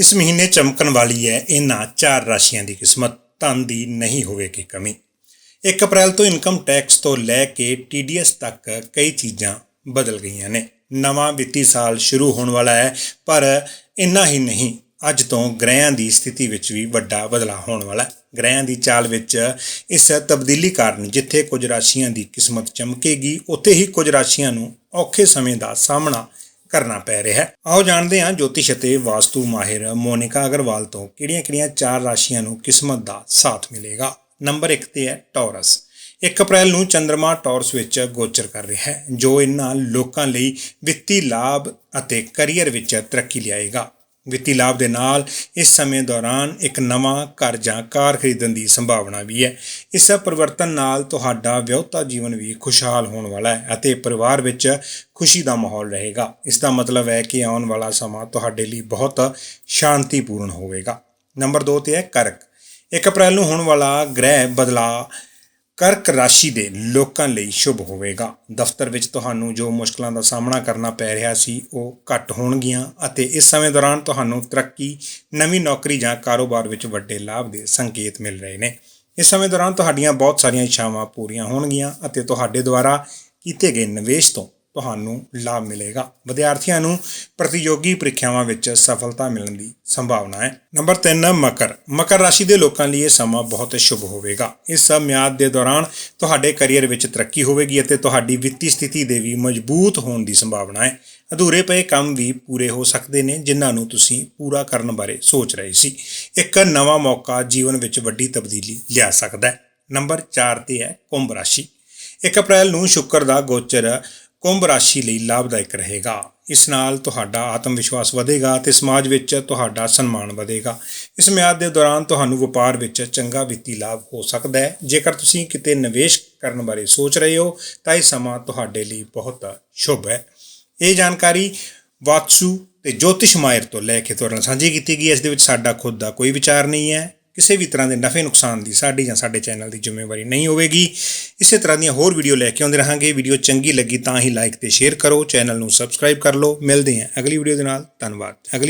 ਇਸ ਮਹੀਨੇ ਚਮਕਣ ਵਾਲੀ ਹੈ, ਇਹਨਾਂ ਚਾਰ ਰਾਸ਼ੀਆਂ ਦੀ ਕਿਸਮਤ। ਧਨ ਦੀ ਨਹੀਂ ਹੋਵੇਗੀ ਕਮੀ। 1 ਅਪ੍ਰੈਲ ਤੋਂ ਇਨਕਮ ਟੈਕਸ ਤੋਂ ਲੈ ਕੇ TDS ਤੱਕ ਕਈ ਚੀਜ਼ਾਂ ਬਦਲ ਗਈਆਂ ਨੇ। ਨਵਾਂ ਵਿੱਤੀ ਸਾਲ ਸ਼ੁਰੂ ਹੋਣ ਵਾਲਾ ਹੈ, ਪਰ ਇੰਨਾ ਹੀ ਨਹੀਂ, ਅੱਜ ਤੋਂ ਗ੍ਰਹਿਆਂ ਦੀ ਸਥਿਤੀ ਵਿੱਚ ਵੀ ਵੱਡਾ ਬਦਲਾਅ ਹੋਣ ਵਾਲਾ ਹੈ। ਗ੍ਰਹਿਆਂ ਦੀ ਚਾਲ ਵਿੱਚ ਇਸ ਤਬਦੀਲੀ ਕਾਰਨ ਜਿੱਥੇ ਕੁਝ ਰਾਸ਼ੀਆਂ ਦੀ ਕਿਸਮਤ ਚਮਕੇਗੀ, ਉੱਥੇ ਹੀ ਕੁਝ ਰਾਸ਼ੀਆਂ ਨੂੰ ਔਖੇ ਸਮੇਂ ਦਾ ਸਾਹਮਣਾ ਕਰਨਾ ਪੈ ਰਿਹਾ ਹੈ। ਆਓ ਜਾਣਦੇ ਹਾਂ ਜੋਤਿਸ਼ ਅਤੇ ਵਾਸਤੂ ਮਾਹਿਰ ਮੋਨਿਕਾ ਅਗਰਵਾਲ ਤੋਂ ਕਿਹੜੀਆਂ-ਕਿਹੜੀਆਂ ਚਾਰ ਰਾਸ਼ੀਆਂ ਨੂੰ ਕਿਸਮਤ ਦਾ ਸਾਥ ਮਿਲੇਗਾ। ਨੰਬਰ 1 ਤੇ ਹੈ ਟੌਰਸ। 1 ਅਪ੍ਰੈਲ ਨੂੰ ਚੰ드ਰਮਾ ਟੌਰਸ ਵਿੱਚ ਗੋਚਰ ਕਰ ਰਿਹਾ ਹੈ, ਜੋ ਇਹਨਾਂ ਲੋਕਾਂ ਲਈ ਵਿੱਤੀ ਲਾਭ ਅਤੇ ਕੈਰੀਅਰ ਵਿੱਚ ਤਰੱਕੀ ਲਿਆਏਗਾ। ਵਿੱਤੀ ਲਾਭ ਦੇ ਨਾਲ ਇਸ ਸਮੇਂ ਦੌਰਾਨ ਇੱਕ ਨਵਾਂ ਘਰ ਜਾਂ ਕਾਰ ਖਰੀਦਣ ਦੀ ਸੰਭਾਵਨਾ ਵੀ ਹੈ। ਇਸ ਪਰਿਵਰਤਨ ਨਾਲ ਤੁਹਾਡਾ ਵਿਆਹਤਾ ਜੀਵਨ ਵੀ ਖੁਸ਼ਹਾਲ ਹੋਣ ਵਾਲਾ ਹੈ ਅਤੇ ਪਰਿਵਾਰ ਵਿੱਚ ਖੁਸ਼ੀ ਦਾ ਮਾਹੌਲ ਰਹੇਗਾ। ਇਸ ਦਾ ਮਤਲਬ ਹੈ ਕਿ ਆਉਣ ਵਾਲਾ ਸਮਾਂ ਤੁਹਾਡੇ ਲਈ ਬਹੁਤ ਸ਼ਾਂਤੀਪੂਰਨ ਹੋਵੇਗਾ। ਨੰਬਰ 2 ਤੇ ਹੈ ਕਰਕ। 1 ਅਪ੍ਰੈਲ ਨੂੰ ਹੋਣ ਵਾਲਾ ਗ੍ਰਹਿ ਬਦਲਾਅ ਕਰਕ ਰਾਸ਼ੀ ਦੇ ਲੋਕਾਂ ਲਈ ਸ਼ੁਭ ਹੋਵੇਗਾ। ਦਫ਼ਤਰ ਵਿੱਚ ਤੁਹਾਨੂੰ ਜੋ ਮੁਸ਼ਕਲਾਂ ਦਾ ਸਾਹਮਣਾ ਕਰਨਾ ਪੈ ਰਿਹਾ ਸੀ, ਉਹ ਘੱਟ ਹੋਣਗੀਆਂ ਅਤੇ ਇਸ ਸਮੇਂ ਦੌਰਾਨ ਤੁਹਾਨੂੰ ਤਰੱਕੀ, ਨਵੀਂ ਨੌਕਰੀ ਜਾਂ ਕਾਰੋਬਾਰ ਵਿੱਚ ਵੱਡੇ ਲਾਭ ਦੇ ਸੰਕੇਤ ਮਿਲ ਰਹੇ ਨੇ। ਇਸ ਸਮੇਂ ਦੌਰਾਨ ਤੁਹਾਡੀਆਂ ਬਹੁਤ ਸਾਰੀਆਂ ਇੱਛਾਵਾਂ ਪੂਰੀਆਂ ਹੋਣਗੀਆਂ ਅਤੇ ਤੁਹਾਡੇ ਦੁਆਰਾ ਕੀਤੇ ਗਏ ਨਿਵੇਸ਼ ਤੋਂ ਤੁਹਾਨੂੰ ਲਾਭ ਮਿਲੇਗਾ। ਵਿਦਿਆਰਥੀਆਂ ਨੂੰ ਪ੍ਰਤੀਯੋਗੀ ਪ੍ਰੀਖਿਆਵਾਂ ਵਿੱਚ ਸਫਲਤਾ ਮਿਲਣ ਦੀ ਸੰਭਾਵਨਾ ਹੈ। ਨੰਬਰ 3 ਮਕਰ। ਮਕਰ ਰਾਸ਼ੀ ਦੇ ਲੋਕਾਂ ਲਈ ਇਹ ਸਮਾਂ ਬਹੁਤ ਸ਼ੁਭ ਹੋਵੇਗਾ। ਇਸ ਮਿਆਦ ਦੇ ਦੌਰਾਨ ਤੁਹਾਡੇ ਕੈਰੀਅਰ ਵਿੱਚ ਤਰੱਕੀ ਹੋਵੇਗੀ ਅਤੇ ਤੁਹਾਡੀ ਵਿੱਤੀ ਸਥਿਤੀ ਦੇ ਵੀ ਮਜ਼ਬੂਤ ਹੋਣ ਦੀ ਸੰਭਾਵਨਾ ਹੈ। ਅਧੂਰੇ ਪਏ ਕੰਮ ਵੀ ਪੂਰੇ ਹੋ ਸਕਦੇ ਨੇ, ਜਿਨ੍ਹਾਂ ਨੂੰ ਤੁਸੀਂ ਪੂਰਾ ਕਰਨ ਬਾਰੇ ਸੋਚ ਰਹੇ ਸੀ। ਇੱਕ ਨਵਾਂ ਮੌਕਾ ਜੀਵਨ ਵਿੱਚ ਵੱਡੀ ਤਬਦੀਲੀ ਲਿਆ ਸਕਦਾ ਹੈ। ਨੰਬਰ 4 ਤੇ ਹੈ ਕੁੰਭ ਰਾਸ਼ੀ। 1 ਅਪ੍ਰੈਲ ਨੂੰ ਸ਼ੁੱਕਰ ਦਾ ਗੋਚਰ ਕੁੰਭ ਰਾਸ਼ੀ ਲਈ ਲਾਭਦਾਇਕ ਰਹੇਗਾ। ਇਸ ਨਾਲ ਤੁਹਾਡਾ ਆਤਮ ਵਿਸ਼ਵਾਸ ਵਧੇਗਾ ਤੇ ਸਮਾਜ ਵਿੱਚ ਤੁਹਾਡਾ ਸਨਮਾਨ ਵਧੇਗਾ। ਇਸ ਮਿਆਦ ਦੇ ਦੌਰਾਨ ਤੁਹਾਨੂੰ ਵਪਾਰ ਵਿੱਚ ਚੰਗਾ ਵਿੱਤੀ ਲਾਭ ਹੋ ਸਕਦਾ ਹੈ। ਜੇਕਰ ਤੁਸੀਂ ਕਿਤੇ ਨਿਵੇਸ਼ ਕਰਨ ਬਾਰੇ ਸੋਚ ਰਹੇ ਹੋ, ਤਾਂ ਇਹ ਸਮਾਂ ਤੁਹਾਡੇ ਲਈ ਬਹੁਤ ਸ਼ੁਭ ਹੈ। ਇਹ ਜਾਣਕਾਰੀ ਵਾਤਸੂ ਤੇ ਜੋਤਿਸ਼ ਮਾਇਰ ਤੋਂ ਲੈ ਕੇ ਤੁਹਾਡੇ ਨਾਲ ਸਾਂਝੀ ਕੀਤੀ ਗਈ ਇਸ ਦੇ ਵਿੱਚ ਸਾਡਾ ਖੁਦ ਦਾ ਕੋਈ ਵਿਚਾਰ ਨਹੀਂ ਹੈ। ਕਿਸੇ ਵੀ ਤਰ੍ਹਾਂ ਦੇ ਨਫੇ ਨੁਕਸਾਨ ਦੀ ਸਾਡੀ ਜਾਂ ਸਾਡੇ ਚੈਨਲ ਦੀ ਜ਼ਿੰਮੇਵਾਰੀ ਨਹੀਂ ਹੋਵੇਗੀ। ਇਸੇ ਤਰ੍ਹਾਂ ਦੀਆਂ ਹੋਰ ਵੀਡੀਓ ਲੈ ਕੇ ਆਉਂਦੇ ਰਹਾਂਗੇ। ਵੀਡੀਓ ਚੰਗੀ ਲੱਗੀ ਤਾਂ ਹੀ ਲਾਈਕ ਤੇ ਸ਼ੇਅਰ ਕਰੋ। ਚੈਨਲ ਨੂੰ ਸਬਸਕ੍ਰਾਈਬ ਕਰ ਲਓ। ਮਿਲਦੇ ਹਾਂ ਅਗਲੀ ਵੀਡੀਓ ਦੇ ਨਾਲ। ਧੰਨਵਾਦ। ਅਗਲੀ